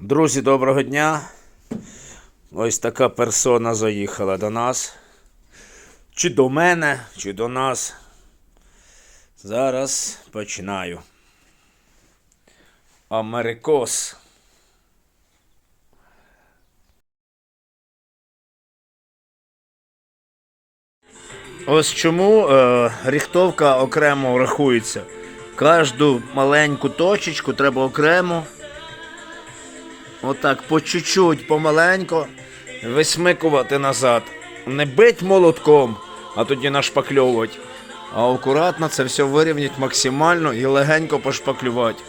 Друзі, доброго дня. Ось така персона заїхала до нас. Чи до мене, чи до нас. Зараз починаю. Америкос. Ось чому е, ріхтовка окремо рахується. Кожну маленьку точечку треба окремо. Отак по чуть-чуть, помаленько висмикувати назад. Не бить молотком, а тоді нашпакльовувати. А акуратно це все вирівняти максимально і легенько пошпаклювати.